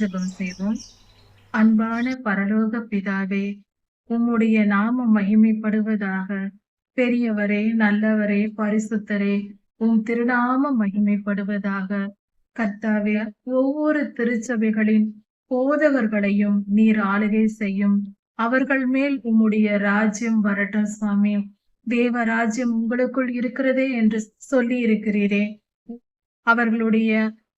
ஜெபம் செய்வோம். அன்பான பரலோக பிதாவே உம்முடைய நாமம் மகிமைப்படுவதாக. பெரியவரே நல்லவரே பரிசுத்தரே உம் திருநாமம் மகிமைப்படுவதாக. கர்த்தாவே ஒவ்வொரு திருச்சபைகளின் போதகர்களையும் நீர் ஆளுகை செய்யும். அவர்கள் மேல் உம்முடைய ராஜ்யம் வரட்டும் சுவாமி. தேவ ராஜ்யம் உங்களுக்குள் இருக்கிறதே என்று சொல்லி இருக்கிறீரே. அவர்களுடைய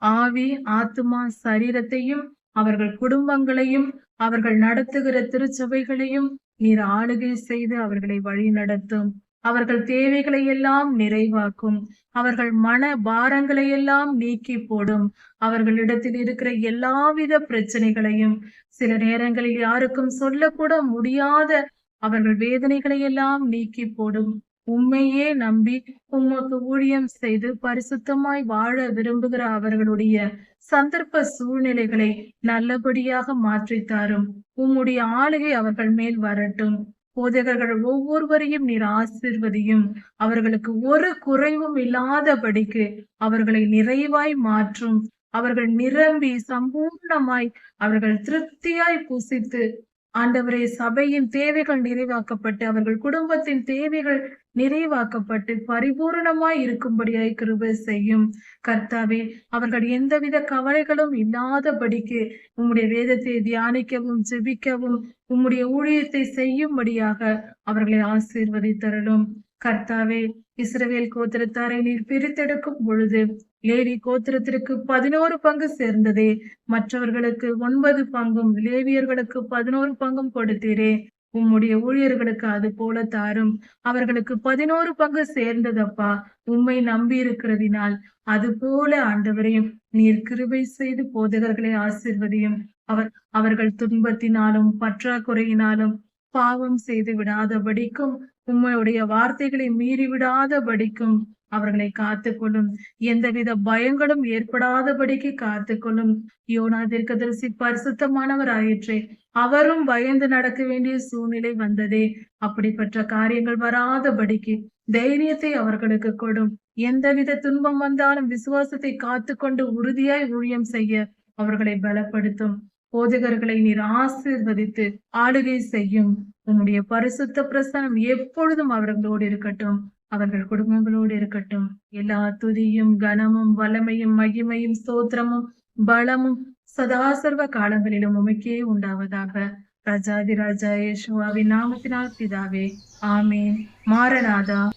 ஆவி ஆத்துமா சரீரத்தையும் அவர்கள் குடும்பங்களையும் அவர்கள் நடத்துகிற திருச்சபைகளையும் நீர் ஆளுகை செய்து அவர்களை வழி நடத்தும். அவர்கள் தேவைகளை எல்லாம் நிறைவாக்கும். அவர்கள் மன பாரங்களை எல்லாம் நீக்கி போடும். அவர்களிடத்தில் இருக்கிற எல்லாவித பிரச்சனைகளையும் சில நேரங்களில் யாருக்கும் சொல்லக்கூட முடியாத அவர்கள் வேதனைகளை எல்லாம் நீக்கி போடும். உண்மையே நம்பி உமக்கு ஊழியம் செய்து பரிசுத்தமாய் வாழ விரும்புகிற அவர்களுடைய சந்தர்ப்ப சூழ்நிலைகளை நல்லபடியாக மாற்றித்தாரும். உம்முடைய ஆளுகை அவர்கள் மேல் வரட்டும். போதகர்கள் ஒவ்வொருவரையும் நீர் ஆசிர்வதியும். அவர்களுக்கு ஒரு குறைவும் இல்லாதபடிக்கு அவர்களை நிறைவாய் மாற்றும். அவர்கள் நிரம்பி சம்பூர்ணமாய் அவர்கள் திருப்தியாய் புசித்து ஆண்டவரே சபையின் தேவைகள் நிறைவாக்கப்பட்டு அவர்கள் குடும்பத்தின் தேவைகள் நிறைவாக்கப்பட்டு பரிபூரணமாய் இருக்கும்படியாய் கிருபை செய்யும். கர்த்தாவே அவர்கள் எந்தவித கவலைகளும் இல்லாதபடிக்கு உம்முடைய வேதத்தை தியானிக்கவும் ஜெபிக்கவும் உம்முடைய ஊழியத்தை செய்யும்படியாக அவர்களை ஆசீர்வதித்தரலும் கர்த்தாவே இஸ்ரவேல் கோத்திரத்தாரை நீர் பிரித்தெடுக்கும் பொழுது லேவி கோத்திரத்திற்கு பதினோரு பங்கு சேர்ந்ததே. மற்றவர்களுக்கு ஒன்பது பங்கும் லேவியர்களுக்கு பதினோரு பங்கும் கொடுத்தீரே. உம்முடைய ஊழியர்களுக்கு அது போல தாரும். அவர்களுக்கு பதினோரு பங்கு சேர்ந்ததப்பா. உம்மை நம்பி இருக்கிறதினால் அது போல ஆண்டவரையும் நீர் கிருபை செய்து போதகர்களை ஆசிர்வதியும். அவர் அவர்கள் துன்பத்தினாலும் பற்றாக்குறையினாலும் பாவம் செய்து விடாதபடிக்கும் உம்முடைய வார்த்தைகளை மீறி விடாதபடிக்கும் அவர்களை காத்துக்கொள்ளும். எந்தவித பயங்களும் ஏற்படாதபடிக்கு காத்துக்கொள்ளும். யோனா தீர்க்கதரிசி பரிசுத்தமானவர் ஆயிற்றே அவரும் பயந்து நடக்க வேண்டிய சூழ்நிலை வந்ததே. அப்படிப்பட்ட காரியங்கள் வராதபடிக்கு தைரியத்தை அவர்களுக்கு கொடும். எந்தவித துன்பம் வந்தாலும் விசுவாசத்தை காத்துக்கொண்டு உறுதியாய் ஊழியம் செய்ய அவர்களை பலப்படுத்தும். போதகர்களை நீர் ஆசீர்வதித்து ஆளுகை செய்யும். உன்னுடைய பரிசுத்த பிரசனம் எப்பொழுதும் அவர்களோடு இருக்கட்டும். அவர்கள் குடும்பங்களோடு இருக்கட்டும். எல்லா துதியும் கனமும் வல்லமையும் மகிமையும் ஸ்தோத்திரமும் பலமும் சதாசர்வ காலங்களிலும் உமைக்கே உண்டாவதாக. ராஜாதி ராஜா யேசுவாவின் நாமத்தினால் பிதாவே. ஆமேன். மாரநாதா